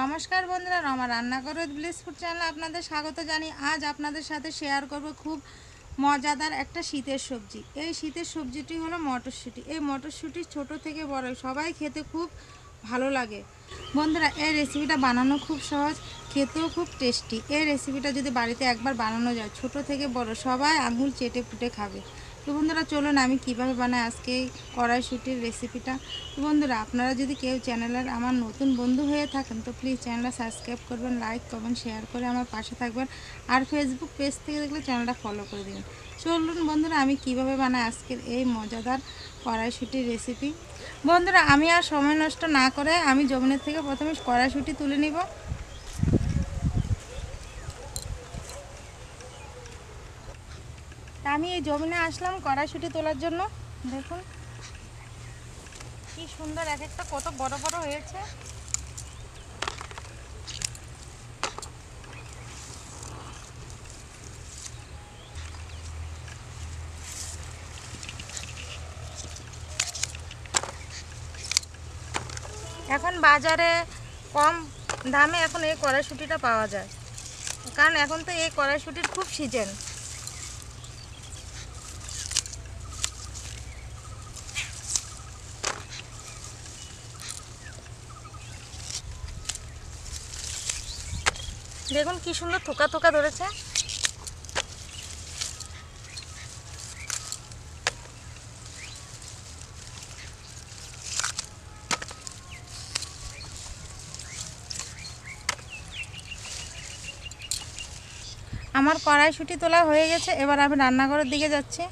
নমস্কার বন্ধুরা, রমা রান্নাঘর ব্লিস ফুড চ্যানেলে আপনাদের স্বাগত জানি। আজ আপনাদের সাথে শেয়ার করব খুব মজাদার একটা শীতের সবজি। এই শীতের সবজিটি হলো মটরশুঁটি। এই মটরশুঁটি ছোট থেকে বড়, সবাই খেতে খুব ভালো লাগে। বন্ধুরা, এই রেসিপিটা বানানো খুব সহজ, খেতেও খুব টেস্টি এই রেসিপিটা যদি বাড়িতে একবার বানানো যায়, ছোট থেকে বড়, সবাই আঙুল চেটে ফুটে খাবে। তো বন্ধুরা, চলুন আমি কীভাবে বানাই আজকে কড়াইশুটির রেসিপিটা তো বন্ধুরা, আপনারা যদি কেউ চ্যানেলের আমার নতুন বন্ধু হয়ে থাকেন, তো প্লিজ চ্যানেলটা সাবস্ক্রাইব করবেন লাইক করবেন শেয়ার করে আমার পাশে থাকবেন। আর ফেসবুক পেজ থেকে দেখলে চ্যানেলটা ফলো করে দিবেন। চলুন বন্ধুরা, আমি কীভাবে বানাই আজকের এই মজাদার কড়াইশুটির রেসিপি বন্ধুরা, আমি আর সময় নষ্ট না করে আমি জমিনের থেকে প্রথমে কড়াইশুটি তুলে নিব। আমি এই জমিনে আসলাম কড়াইশুটি তোলার জন্য। দেখুন। কি সুন্দর এক একটা, কত বড় বড় হয়েছে। এখন বাজারে কম দামে এখন এই কড়াইশুটিটা পাওয়া যায়। কারণ এখন তো এই কড়াইশুটির খুব সিজন দেখুন কি সুন্দর থোকা থোকা ধরেছে। আমার কড়াইশুটি তোলা হয়ে গেছে, এবার আমি রান্নাঘরের দিকে যাচ্ছি।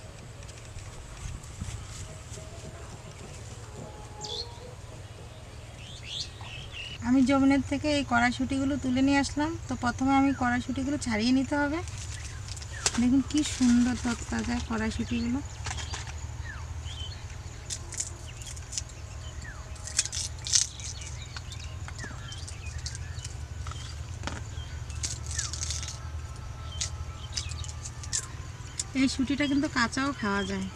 আমি জমিনের থেকে এই কড়াইশুটিগুলো তুলে নিয়ে আসলাম। তো প্রথমে আমি কড়াইশুটিগুলো ছাড়িয়ে নিতে হবে। দেখুন কি সুন্দর তত্তাজা কড়াইশুটিগুলো। এই শুটিটা কিন্তু কাঁচাও খাওয়া যায়।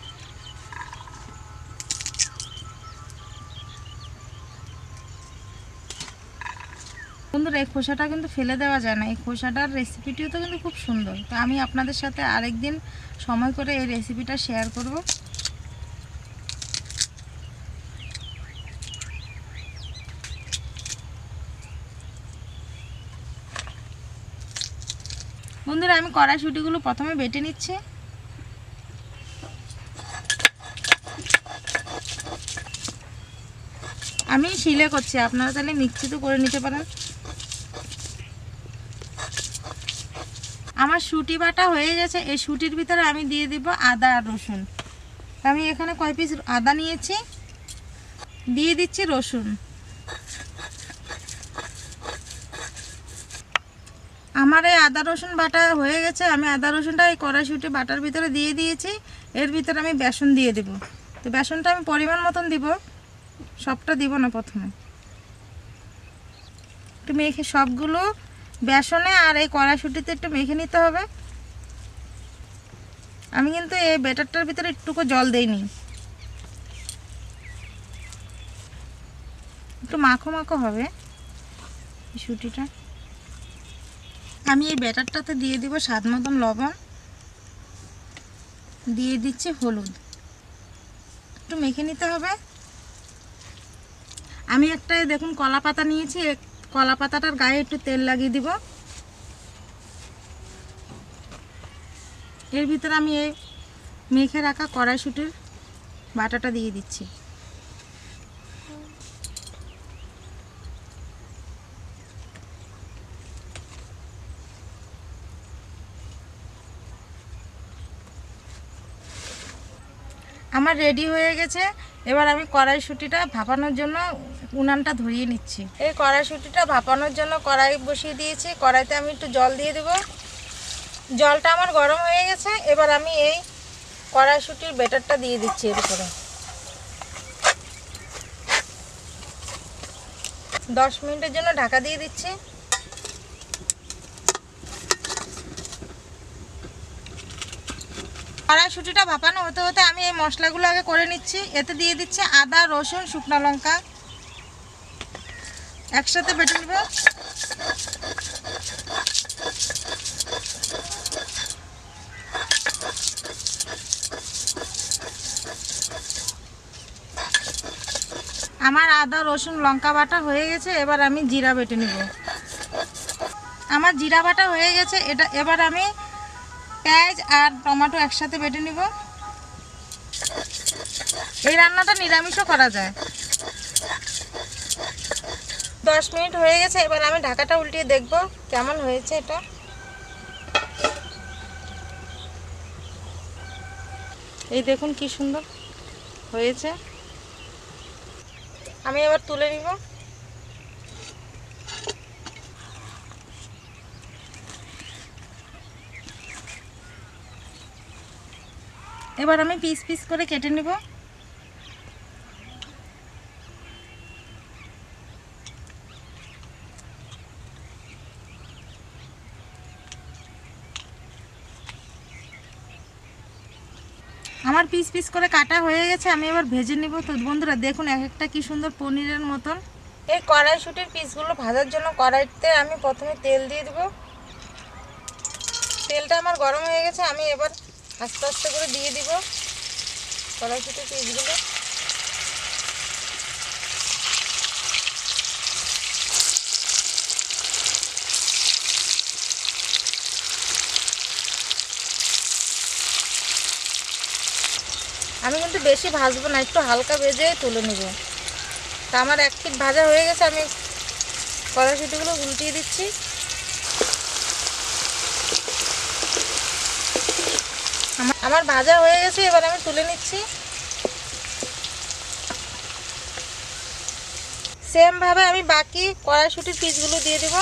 বন্ধুরা, এই খোসাটা কিন্তু ফেলে দেওয়া যায় না। এই খোসাটার রেসিপিটিও তো কিন্তু খুব সুন্দর। তো আমি আপনাদের সাথে আরেকদিন সময় করে এই রেসিপিটা শেয়ার করব। বন্ধুরা, আমি কড়াইশুটিগুলো প্রথমে বেটে নিচ্ছি। আমি শিলে করছি, আপনারা তাহলে মিক্সিতে করে নিতে পারেন। আমার শুটি বাটা হয়ে গেছে, এই শুটির ভিতরে আমি দিয়ে দিব আদা আর রসুন। আমি এখানে কয় পিস আদা নিয়েছি, দিয়ে দিচ্ছি রসুন। আমার এই আদা রসুন বাটা হয়ে গেছে, আমি আদা রসুনটা এই কড়াইশুটি বাটার ভিতরে দিয়ে দিয়েছি, এর ভিতরে আমি বেসন দিয়ে দেব। তো বেসনটা আমি পরিমাণ মতন দিব, সবটা দিব না প্রথমে। একটু মেখে সবগুলো বেসনে আর এই কড়াইশুটিতে একটু মেখে নিতে হবে। আমি কিন্তু এই ব্যাটারটার ভিতরে একটুকু জল দেইনি। একটু মাখো মাখো হবে এই শুটিটা। আমি এই ব্যাটারটাতে দিয়ে দিব স্বাদ মতন লবণ। দিয়ে দিচ্ছি হলুদ। একটু মেখে নিতে হবে। আমি একটা দেখুন কলা পাতা নিয়েছি কলা পাতাটার গায়ে একটু তেল লাগিয়ে দিব। এর ভিতরে আমি এই মেখে রাখা কড়াইশুটির বাটাটা দিয়ে দিচ্ছি। আমার রেডি হয়ে গেছে। এবার আমি কড়াইশুটিটা ভাপানোর জন্য উনানটা ধরিয়ে নিচ্ছি। এই কড়াইশুটিটা ভাপানোর জন্য কড়াই বসিয়ে দিয়েছি। কড়াইতে আমি একটু জল দিয়ে দেব। জলটা আমার গরম হয়ে গেছে। এবার আমি এই কড়াইশুটির বেটারটা দিয়ে দিচ্ছি এর উপরে। দশ মিনিটের জন্য ঢাকা দিয়ে দিচ্ছি। কড়াইশুটিটা ভাপানো হতে হতে আমি এই মশলাগুলো আগে করে নিচ্ছি। এতে দিয়ে দিচ্ছি আদা, রসুন, শুকনো লঙ্কা। একসাথে বেটে নেব? আমার আদা, রসুন, লঙ্কা বাটা হয়ে গেছে, এবার আমি জিরা বেটে নিব। আমার জিরা বাটা হয়ে গেছে, এটা এবার আমি পেঁয়াজ আর টমেটো একসাথে বেটে নিব। এই রান্নাটা নিরামিষও করা যায়। দশ মিনিট হয়ে গেছে, এবার আমি ঢাকাটা উল্টিয়ে দেখব কেমন হয়েছে এটা। এই দেখুন কি সুন্দর হয়েছে। আমি এবার তুলে নিব। এবার আমি পিস পিস করে কেটে নেব। আমার পিস পিস করে কাটা হয়ে গেছে, আমি এবার ভেজে নিব। তো বন্ধুরা, দেখুন এক একটা কি সুন্দর পনিরের মতন। এই কড়াইশুটির পিসগুলো ভাজার জন্য কড়াইতে আমি প্রথমে তেল দিয়ে দেব। তেলটা আমার গরম হয়ে গেছে, আমি এবার আস্তে আস্তে করে দিয়ে দিব কড়াইশুটির পিসগুলো। আমি কিন্তু বেশি ভাজবো না, একটু হালকা ভেজে তুলে নেব। তা আমার এক পিট ভাজা হয়ে গেছে, আমি কড়াইশুটিগুলো উল্টিয়ে দিচ্ছি। আমার ভাজা হয়ে গেছে, এবার আমি তুলে নিচ্ছি। সেমভাবে আমি বাকি কড়াইশুটির পিসগুলো দিয়ে দেবো।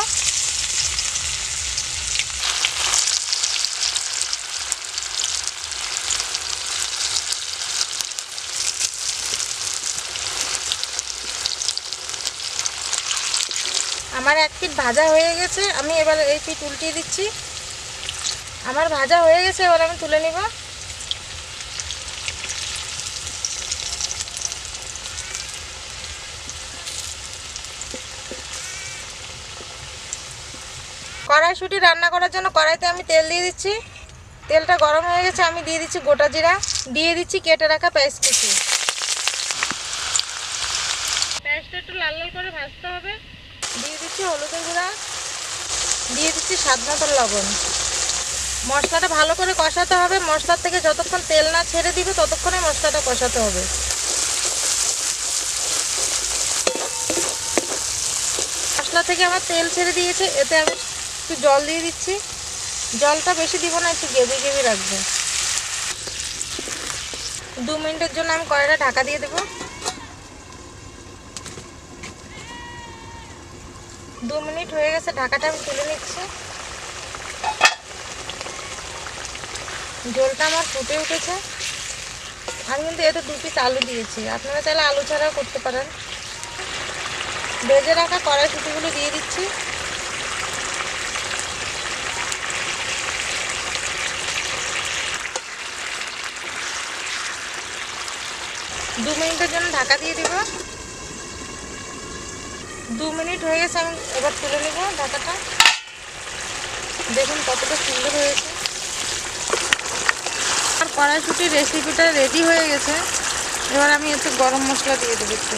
আমার এক পিঠ ভাজা হয়ে গেছে, আমি এবার এই পিঠ উল্টিয়ে দিচ্ছি। আমার ভাজা হয়ে গেছে, এবার আমি তুলে নিব। কড়াইশুটি রান্না করার জন্য কড়াইতে আমি তেল দিয়ে দিচ্ছি। তেলটা গরম হয়ে গেছে, আমি দিয়ে দিচ্ছি গোটা জিরা, দিয়ে দিচ্ছি কেটে রাখা পেঁয়াজ কুচি পেঁয়াজটা একটু লাল লাল করে ভাজতে হবে। দিচ্ছি হলুদের গুঁড়া, দিয়ে দিচ্ছি স্বাদ মতন লবণ। মশলাটা ভালো করে কষাতে হবে। মশলার থেকে যতক্ষণ তেল না ছেড়ে দিবে, ততক্ষণে মশলাটা কষাতে হবে। মশলা থেকে আমার তেল ছেড়ে দিয়েছে, এতে আমি একটু জল দিয়ে দিচ্ছি। জলটা বেশি দিব না, একটু গেবি গেবি রাখব। দু মিনিটের জন্য আমি কড়াইটা ঢাকা দিয়ে দেবো। দু মিনিট হয়ে গেছে, ঢাকাটা আমি তুলে নিচ্ছি। ঝোলটা আমার ফুটে উঠেছে। আমি কিন্তু এতে দু পিস আলু দিয়েছি। আপনারা চাইলে আলু ছাড়াও করতে পারেন। ভেজে রাখা কড়াইশুটিগুলো দিয়ে দিচ্ছি। দু মিনিটের জন্য ঢাকা দিয়ে দিব। দু মিনিট হয়ে গেছে, আমি এবার তুলে নেব ঢাকাটা দেখুন কতটা সুন্দর হয়েছে। আর কড়াইশুটির রেসিপিটা রেডি হয়ে গেছে। এবার আমি এতে গরম মশলা দিয়ে দেবো একটু।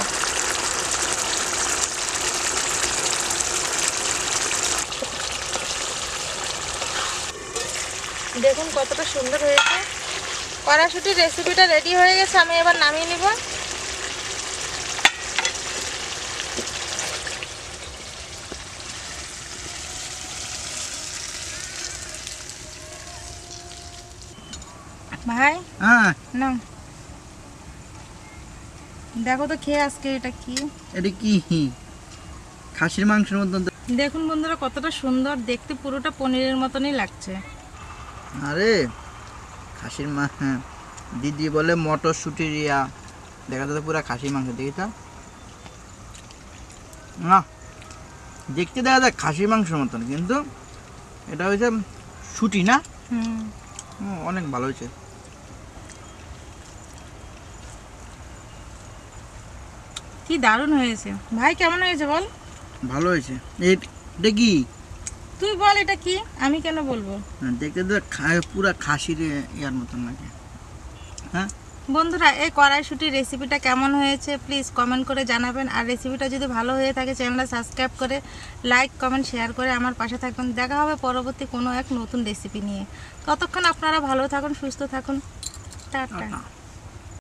দেখুন কতটা সুন্দর হয়েছে। কড়াইশুটির রেসিপিটা রেডি হয়ে গেছে, আমি এবার নামিয়ে নিব। ভাই? হ্যাঁ। না দেখো তো খেয়ে আজকে এটা কি। এটা কি? খাসির মাংসের মতন তো- দেখুন বন্ধুরা কতটা সুন্দর। দেখতে পুরোটা পনিরের মতনই লাগছে। আরে খাসির মা হ্যাঁ। দিদি বলে মটরশুটির রিয়া। দেখা যাচ্ছে পুরো খাসির মাংস দেখি তো। না। দেখতে দেখা যায় খাসির মাংসের মতন কিন্তু এটা হয়েছে শুটি না? অনেক ভালো হয়েছে। কি দারুণ হয়েছে। ভাই কেমন হয়েছে বল? ভালো হয়েছে। এটা কি তুই বল এটা কি? আমি কেন বলব? দেখতে তো পুরা খাসির ইয়ার মতন লাগে। হ্যাঁ? বন্ধুরা এই কড়াইশুটির রেসিপিটা কেমন হয়েছে? প্লিজ কমেন্ট করে জানাবেন। আর রেসিপিটা যদি ভালো হয়ে থাকে চ্যানেলটা সাবস্ক্রাইব করে লাইক কমেন্ট শেয়ার করে আমার পাশে থাকবেন দেখা হবে পরবর্তী কোনো এক নতুন রেসিপি নিয়ে। ততক্ষণ আপনারা ভালো থাকুন সুস্থ থাকুন। টাটা।